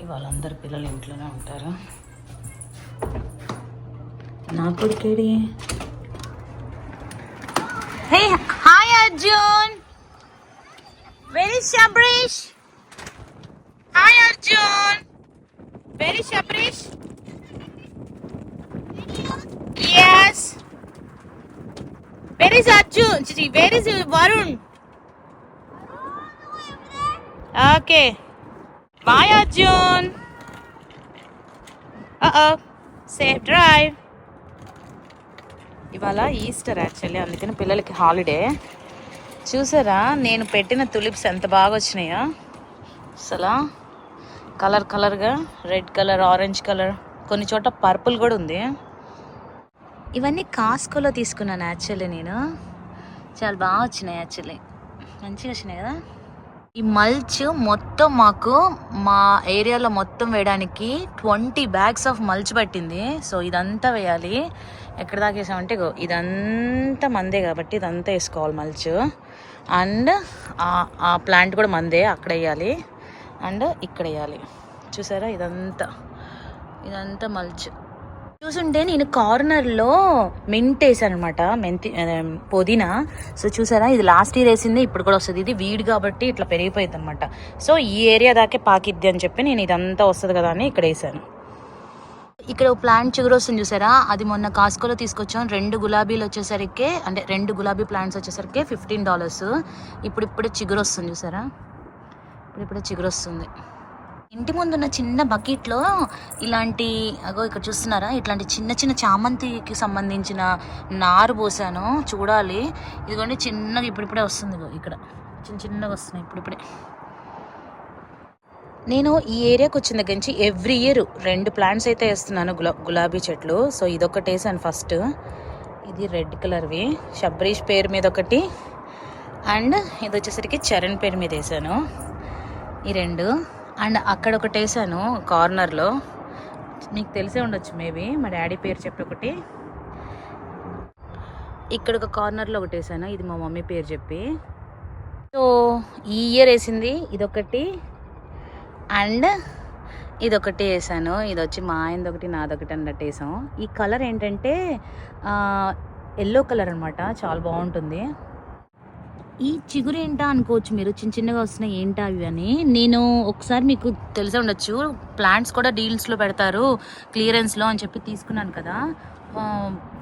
ఇవాళ అందరు పిల్లలు ఇంట్లోనే ఉంటారు. నా కొడుకేడి? Hey hi Arjun very Sabarish hi Arjun very Sabarish yes where is Arjun where is Varun okay bye Arjun Uh-oh. Safe drive ఇవాళ Easter actually అందుకని పిల్లలకి హాలిడే చూసారా? నేను పెట్టిన తులిప్స్ ఎంత బాగా వచ్చినాయో. అసలు కలర్ కలర్గా రెడ్ కలర్ ఆరెంజ్ కలర్ కొన్ని చోట పర్పుల్ కూడా ఉంది. ఇవన్నీ కాస్కోలో తీసుకున్నాను యాక్చువల్లీ నేను. చాలా బాగా వచ్చినాయి యాక్చువల్లీ మంచిగా వచ్చినాయి కదా? ఈ మల్చ్ మొత్తం మాకు మా ఏరియాలో మొత్తం వేయడానికి ట్వంటీ బ్యాగ్స్ ఆఫ్ మల్చ్ పట్టింది. సో ఇదంతా వేయాలి. ఎక్కడ దాకా వేసామంటే ఇదంతా మందే కాబట్టి ఇదంతా వేసుకోవాలి మల్చ్ అండ్ ఆ ప్లాంట్ కూడా మందే అక్కడ వేయాలి. అండ్ ఇక్కడ వేయాలి. చూసారా? ఇదంతా. ఇదంతా మల్చ్ చూసుంటే నేను కార్నర్లో మెంట్ వేసాను అనమాట మెంతి పుదీనా. సో చూసారా ఇది లాస్ట్ ఇయర్ వేసింది ఇప్పుడు కూడా వస్తుంది. ఇది వీడ్ కాబట్టి ఇట్లా పెరిగిపోయింది అనమాట సో ఈ ఏరియా దాకే పాకిద్ది అని చెప్పి నేను ఇదంతా వస్తుంది కదా అని ఇక్కడ వేసాను ఇక్కడ ప్లాంట్ చిగురు వస్తుంది చూసారా? అది మొన్న కాస్కోలో తీసుకొచ్చాం. రెండు గులాబీలు వచ్చేసరికి అంటే రెండు గులాబీ ప్లాంట్స్ వచ్చేసరికి ఫిఫ్టీన్ డాలర్స్ ఇప్పుడు ఇప్పుడే చిగురు వస్తుంది చూసారా? ఇప్పుడు ఇప్పుడే చిగురు వస్తుంది. ఇంటి ముందున్న చిన్న బకెట్లో ఇలాంటి అగో ఇక్కడ చూస్తున్నారా? ఇట్లాంటి చిన్న చిన్న చామంతికి సంబంధించిన నారు పోసాను. చూడాలి. ఇదిగోండి చిన్నగా ఇప్పుడిప్పుడే వస్తుంది ఇక్కడ. చిన్న చిన్నగా వస్తున్నాయి ఇప్పుడిప్పుడే. నేను ఈ ఏరియాకి వచ్చిన దగ్గర నుంచి ఎవ్రీ ఇయర్ రెండు ప్లాంట్స్ అయితే వేస్తున్నాను గులా గులాబీ చెట్లు. సో ఇదొకటి వేసాను ఫస్ట్. ఇది రెడ్ కలర్వి. షబ్రీష్ పేరు మీద ఒకటి. అండ్ ఇది వచ్చేసరికి చరణ్ పేరు మీద వేసాను. ఈ రెండు. అండ్ అక్కడ ఒకటి వేసాను కార్నర్లో. మీకు తెలిసే ఉండొచ్చు మేబీ మా డాడీ పేరు చెప్పి ఒకటి. ఇక్కడ ఒక కార్నర్లో ఒకటి వేసాను ఇది మా మమ్మీ పేరు చెప్పి. సో ఈ ఇయర్ వేసింది ఇదొకటి. అండ్ ఇదొకటి వేసాను ఇది వచ్చి మా ఆయనది ఒకటి నాదొకటి అన్నట్టు వేసాము ఈ కలర్ ఏంటంటే ఎల్లో కలర్ అనమాట చాలా బాగుంటుంది. ఈ చిగురు ఏంటా అనుకోవచ్చు మీరు? చిన్న చిన్నగా వస్తున్నాయి ఏంటా అవి అని? నేను ఒకసారి మీకు తెలిసే ఉండొచ్చు. ప్లాంట్స్ కూడా డీల్స్లో పెడతారు. క్లియరెన్స్లో అని చెప్పి తీసుకున్నాను కదా.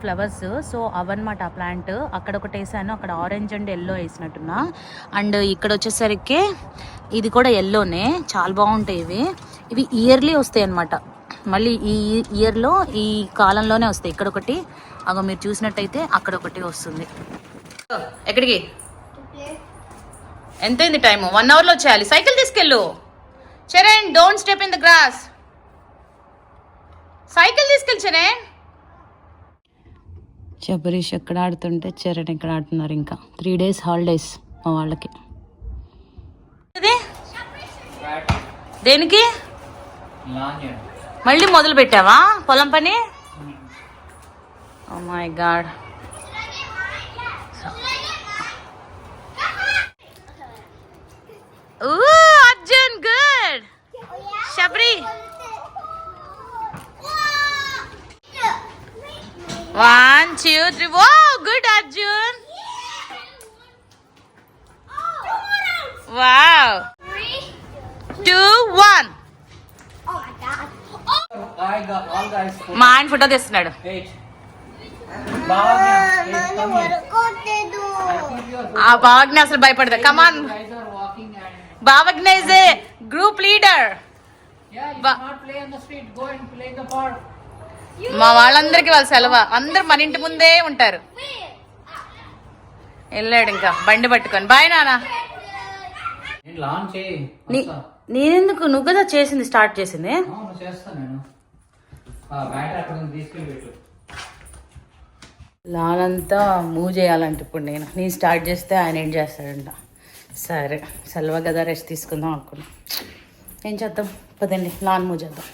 ఫ్లవర్స్. సో అవన్నమాట ఆ ప్లాంట్. అక్కడ ఒకటి వేసాను. అక్కడ ఆరెంజ్ అండ్ ఎల్లో వేసినట్టున్నా. అండ్ ఇక్కడ వచ్చేసరికి ఇది కూడా ఎల్లోనే. చాలా బాగుంటాయి ఇవి. ఇవి ఇయర్లీ వస్తాయి అన్నమాట. మళ్ళీ ఈ ఇయర్లో ఈ కాలంలోనే వస్తాయి. ఇక్కడ ఒకటి అగో మీరు చూసినట్టయితే అక్కడ ఒకటి వస్తుంది. ఎక్కడికి? ఎంతైంది టైము? వన్ అవర్లో వచ్చేయాలి. సైకిల్ తీసుకెళ్ళు. Charan don't step in the grass cycle తీసుకెళ్ళి చరణ్. శబరీష్ ఎక్కడ ఆడుతుంటే చరణ్ ఎక్కడ ఆడుతున్నారు ఇంకా. త్రీ డేస్ హాలిడేస్ మా వాళ్ళకి. దేనికి? మళ్ళీ మొదలు పెట్టావా పొలం పని? ఓ my god Ooh, Arjun, good. Shabri. One, two, three. Whoa, good, Arjun. Wow. Two, one. I got all guys. మా ఆయన ఫోటో తీస్తున్నాడు Eight. Bhavanya, eight, come here. I think you are ఆ భావజ్ఞ అసలు భయపడదు come on Yeah, you cannot play on the street. Go and play in the park. మా వాళ్ళందరికీ వాళ్ళ సెలవు. అందరు మన ఇంటి ముందే ఉంటారు. వెళ్ళాడు ఇంకా. బండి పట్టుకొని. బాయ్ నానా. నేనెందుకు? నువ్వు కదా చేసింది స్టార్ట్ చేసింది. పెట్టు. లానంతా మూవ్ చేయాలంట ఇప్పుడు నేను. నేను స్టార్ట్ చేస్తే ఆయన ఏం చేస్తాడంట. సరే సెలవు కదా రెస్ట్ తీసుకుందాం అనుకున్నా. ఏం చేద్దాం? పదండి లాన్ మూవ్ చేద్దాం.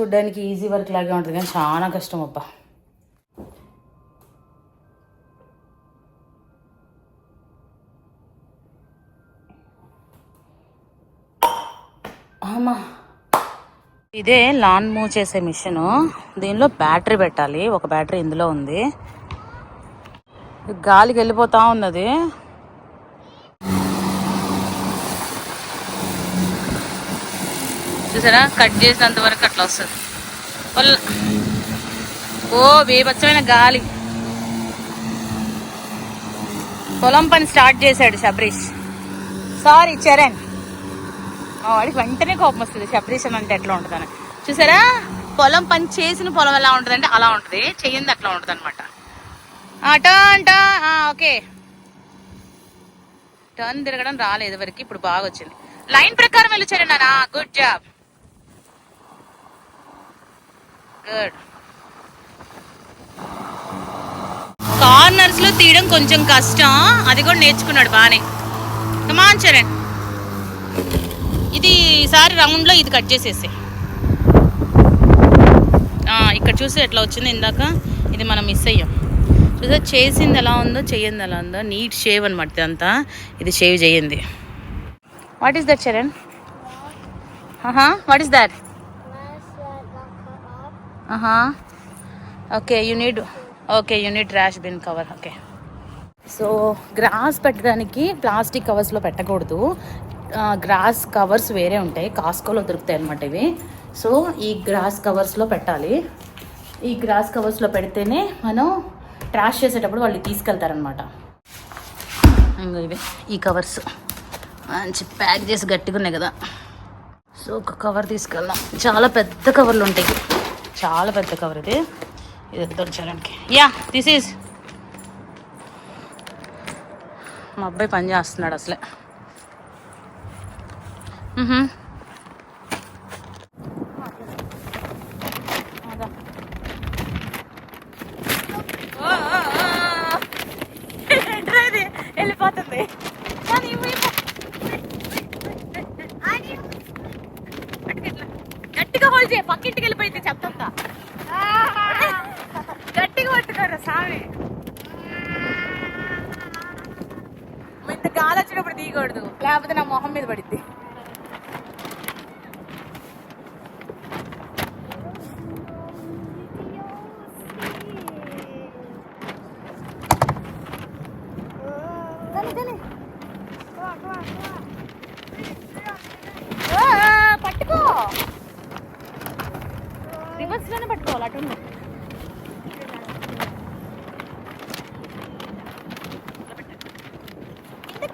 చూడ్డానికి ఈజీ వర్క్ లాగే ఉంటుంది కానీ చాలా కష్టం అబ్బా. ఆమా. ఇదే లాన్ మూవ్ చేసే మిషన్. దీనిలో బ్యాటరీ పెట్టాలి. ఒక బ్యాటరీ ఇందులో ఉంది. గాలికి వెళ్ళిపోతూ ఉన్నది. చూసారా? కట్ చేసినంత వరకు అట్లా వస్తుంది. వల్ల ఓ వేపచ్చమైన గాలి. పొలం పని స్టార్ట్ చేశాడు శబరీష్. సారీ చరణ్. మా వాడికి వెంటనే కోపం వస్తుంది. శబరీష్ అని అంటే ఎట్లా ఉంటుందని. చూసారా? పొలం పని చేసిన పొలం ఎలా ఉంటుంది అంటే అలా ఉంటుంది. చెయ్యింది అట్లా ఉంటుంది అనమాట టర్న్ టర్న్ ఓకే. టర్న్ తిరగడం రాలేదు. వరకు ఇప్పుడు బాగా వచ్చింది లైన్ ప్రకారం వెళ్ళి చరణ్ అనా గుడ్ జాబ్ గుడ్ కార్నర్స్లో తీయడం కొంచెం కష్టం. అది కూడా నేర్చుకున్నాడు బానే. కమాన్ చరణ్ ఇది ఈసారి రౌండ్లో ఇది కట్ చేసేసి ఇక్కడ చూసి ఎట్లా వచ్చింది ఇందాక? ఇది మనం మిస్ అయ్యాం. చూసా చేసింది ఎలా ఉందో చేయింది ఎలా ఉందో. నీట్ షేవ్ అనమాట ఇదంతా. ఇది shave చేయింది. What is that Charan what is that ఆహా. Okay you need okay you need trash bin cover okay so grass పెట్టడానికి ప్లాస్టిక్ కవర్స్లో పెట్టకూడదు. గ్రాస్ కవర్స్ వేరే ఉంటాయి. కాస్కోలో దొరుకుతాయి అనమాట ఇవి. సో ఈ గ్రాస్ కవర్స్లో పెట్టాలి. ఈ గ్రాస్ కవర్స్లో పెడితేనే మనం ట్రాష్ చేసేటప్పుడు వాళ్ళు తీసుకెళ్తారనమాట ఇవి ఈ కవర్స్ మంచి ప్యాక్ చేసి గట్టిగా ఉన్నాయి కదా. సో ఒక కవర్ తీసుకెళ్దాం. చాలా పెద్ద కవర్లు ఉంటాయి. చాలా పెద్ద కవర్ ఇది. ఇది దొరచడానికి యా దిస్ ఈజ్ మా అబ్బాయి పని చేస్తున్నాడు అసలే మ్హూ. అదా. ఓ, ఓ, ఓ. ఏంట్రా ఇది? వెళ్ళిపోతుంది కానీ ఇవ్వు, ఇవ్వు. పట్టుకెట్లా. గట్టిగా హోల్డ్ చేయ పక్కింటికి వెళ్ళిపోయింది చెప్తా గట్టిగా పట్టుకోరు సామి ఇంత గాలి వచ్చినప్పుడు తీయకూడదు లేకపోతే నా మొహం మీద పడిద్ది. పట్టుకో. రివర్స్ పట్టుకోవాలి అటు ఉండు.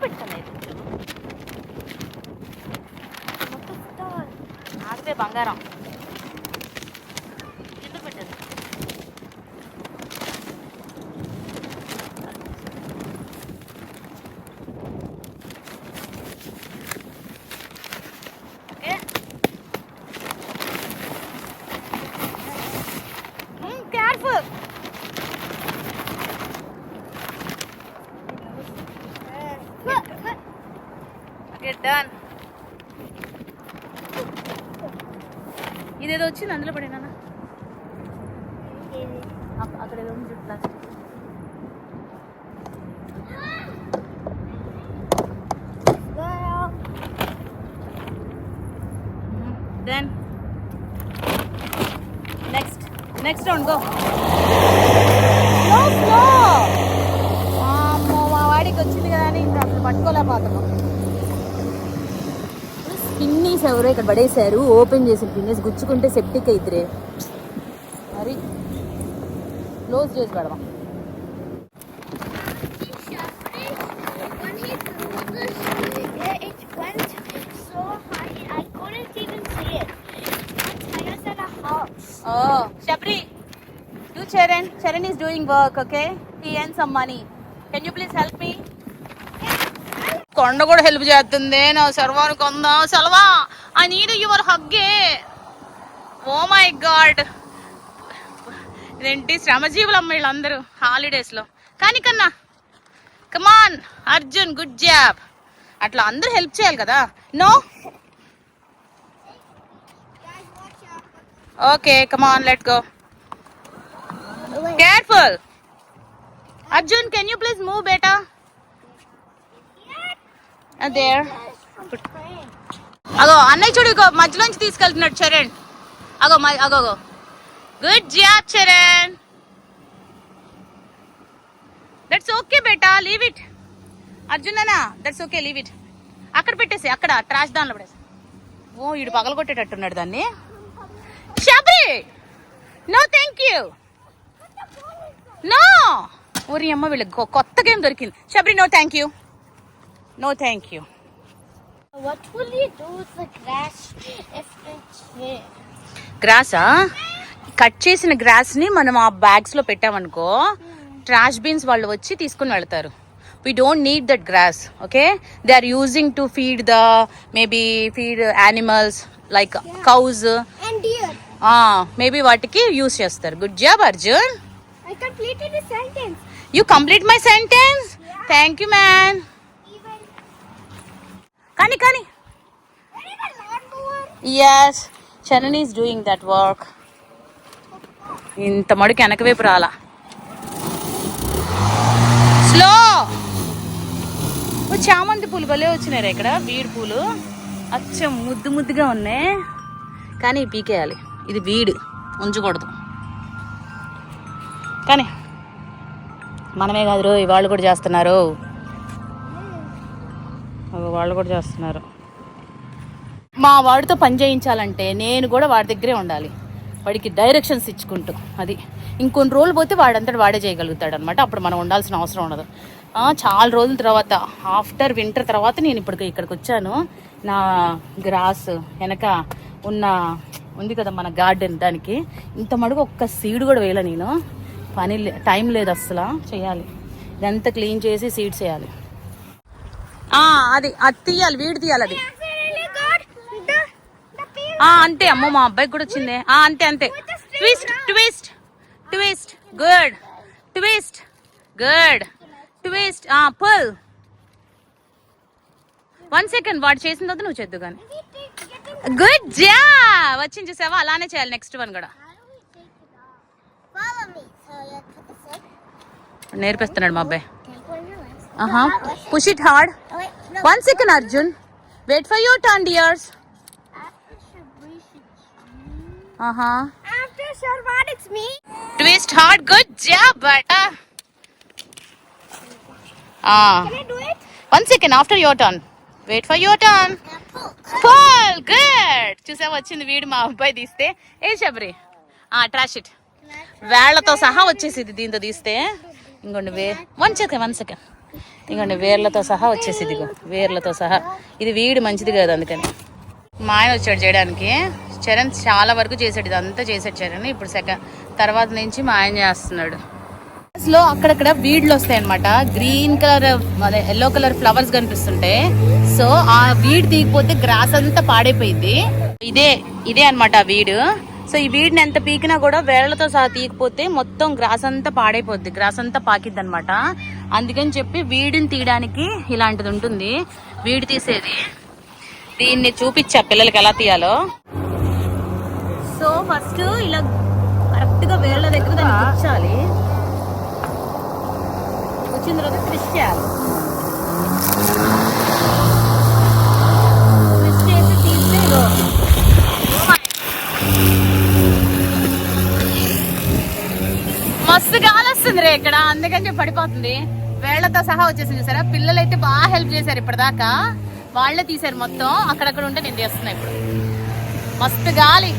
పెట్టుకోలేదు ఆడితే బంగారం కిందకి పెట్టదు ఓకే కేర్ఫుల్ ఓకే డన్ ఇదేదో వచ్చింది అందులో పడినా అక్కడ ఏదో ఉంది plastic. Then next next round go అమ్మో మా వాడికి వచ్చింది కదా అని ఇంకా అసలు పట్టుకోలేకపోతున్నాం. పిన్నీస్ ఎవరో ఇక్కడ పడేశారు ఓపెన్ చేసిన పిన్నీస్ గుచ్చుకుంటే సెప్టిక్ అయిద్దిరే మరి క్లోజ్ చేసి పెడదాం When he threw this, it, it went so high, I couldn't even see it. It's higher than a కొండ కూడా హెల్ప్ చేస్తుంది. నా సర్వాన్ని కొందా? సెలవా ఐ నీడ్ యువర్ హగ్గే ఓ మై గాడ్ ఇదేంటి? శ్రమజీవులు అమ్మ వీళ్ళందరూ హాలిడేస్లో కానీ కన్నా కమాన్ అర్జున్ గుడ్ జాబ్ అట్లా అందరూ హెల్ప్ చేయాలి కదా. No okay come on let go careful Arjun can you please move beta Uh, there అగో అన్నయ్య చూడు ఇగో మధ్యలోంచి తీసుకెళ్తున్నాడు చరణ్. అగో మ- అగో అగో. Good job Charan. That's okay beta leave it Arjun అన్నా దట్స్ ఓకే లీవ్ ఇట్ అక్కడ పెట్టేసి అక్కడ ట్రాష్ దానిలో పడేసి. ఓ ఇడు పగలగొట్టేటట్టున్నాడు దాన్ని. Shabri no thank you no ఊరి అమ్మ వీళ్ళకి కొత్త గేమ్ దొరికింది. Shabri no thank you no thank you What will you do with the grass if it's here? గ్రాసా కట్ చేసిన గ్రాస్ని మనం ఆ బ్యాగ్స్లో పెట్టామనుకో ట్రాష్ బీన్స్ వాళ్ళు వచ్చి తీసుకుని వెళ్తారు. We don't need that grass okay they are using to feed the maybe feed animals like cows. Maybe వాటికి యూస్ చేస్తారు. Good job Arjun. You complete my sentence thank you man Even, కానీ కానీ. Yes Charan is doing that work ఇంత మడికి వెనక వైపు రాలా. Slow చామంతి పూలు భలే వచ్చినారు ఇక్కడ. వీడి పూలు. అచ్చం ముద్దు ముద్దుగా ఉన్నాయి. కానీ పీకేయాలి. ఇది వీడు ఉంచకూడదు. కానీ మనమే కాదు రోయ్, వాళ్ళు కూడా చేస్తున్నారు. వాళ్ళు కూడా చేస్తున్నారు. మా వాడితో పని చేయించాలంటే నేను కూడా వాడి దగ్గరే ఉండాలి. వాడికి డైరెక్షన్స్ ఇచ్చుకుంటూ అది. ఇంకొన్ని రోజులు పోతే వాడంతటి వాడే చేయగలుగుతాడు అనమాట అప్పుడు మనం ఉండాల్సిన అవసరం ఉండదు. చాలా రోజుల తర్వాత ఆఫ్టర్ వింటర్ తర్వాత నేను ఇప్పుడు ఇక్కడికి వచ్చాను. నా గ్రాస్ వెనక ఉన్న ఉంది కదా మన గార్డెన్ దానికి ఇంత మడుగు ఒక్క సీడ్ కూడా వేయలే నేను. పని లే టైం లేదు అస్సలు చేయాలి. ఇదంతా క్లీన్ చేసి సీడ్స్ వేయాలి. అది అది తీయాలి వీడి తీయాలి అది. అంతే అమ్మో మా అబ్బాయికి కూడా వచ్చింది. అంతే అంతే. Twist twist twist good twist good twist pull one second వాడు చేసిన తర్వాత నువ్వు చేద్దు కానీ. గుడ్ జా వచ్చింది చూసావా? అలానే చేయాలి నెక్స్ట్ వన్ కూడా. నేర్పిస్తున్నాడు మా అబ్బాయి. Push it hard Oh, wait. No. One second Arjun wait for your turn dears After After Sharvat, it's me. Twist hard good job but uh Can I do it? One second after your turn wait for your turn. Fall good చూసా వచ్చింది వీడు మా అబ్బాయి తీస్తే. ఏ శబరి? ఆ trash it వేళ్ళతో సహా వచ్చేసింది దీంతో తీస్తే. ఇంకోండి వే వన్ సెకండ్ వన్ సెకండ్ ఇంకండి వేర్లతో సహా వచ్చేసింది ఇదిగో వేర్లతో సహా. ఇది వీడు మంచిది కాదు అందుకని. మా ఆయన వచ్చాడు చేయడానికి. చరణ్ చాలా వరకు చేసాడు ఇదంతా చేసాడు చరణ్. ఇప్పుడు సెకండ్ తర్వాత నుంచి మా ఆయన చేస్తున్నాడు. లో అక్కడక్కడ వీడ్లు వస్తాయి అనమాట గ్రీన్ కలర్ అదే ఎల్లో కలర్ ఫ్లవర్స్ కనిపిస్తుంటాయి సో ఆ వీడ్ తీగిపోతే గ్రాస్ అంతా పాడైపోయింది ఇదే ఇదే అనమాట ఆ వీడు. సో ఈ వీడిని ఎంత పీకినా కూడా వేళ్ళతో సహా తీయకపోతే మొత్తం గ్రాస్ అంతా పాడైపోద్ది. గ్రాస్ అంతా పాకిద్ది అనమాట అందుకని చెప్పి వీడిని తీయడానికి ఇలాంటిది ఉంటుంది. వీడి తీసేది. దీన్ని చూపించా పిల్లలకి ఎలా తీయాలో. సో ఫస్ట్ ఇలా కరెక్ట్గా వేళ్ళ దగ్గర దాన్ని కూర్చాలి వచ్చిన తర్వాత ట్విస్ట్ చేయాలి. ట్విస్ట్ చేసి తీస్తే మస్తు గాలి వస్తుంది రే ఇక్కడ. అందుకని చెప్పి పడిపోతుంది. వేళ్ళతో సహా వచ్చేసింది చూసారా? పిల్లలు అయితే బాగా హెల్ప్ చేశారు ఇప్పటిదాకా. వాళ్ళే తీశారు మొత్తం. అక్కడక్కడ ఉంటే నేను చేస్తున్నా ఇప్పుడు. మస్తు గాలి.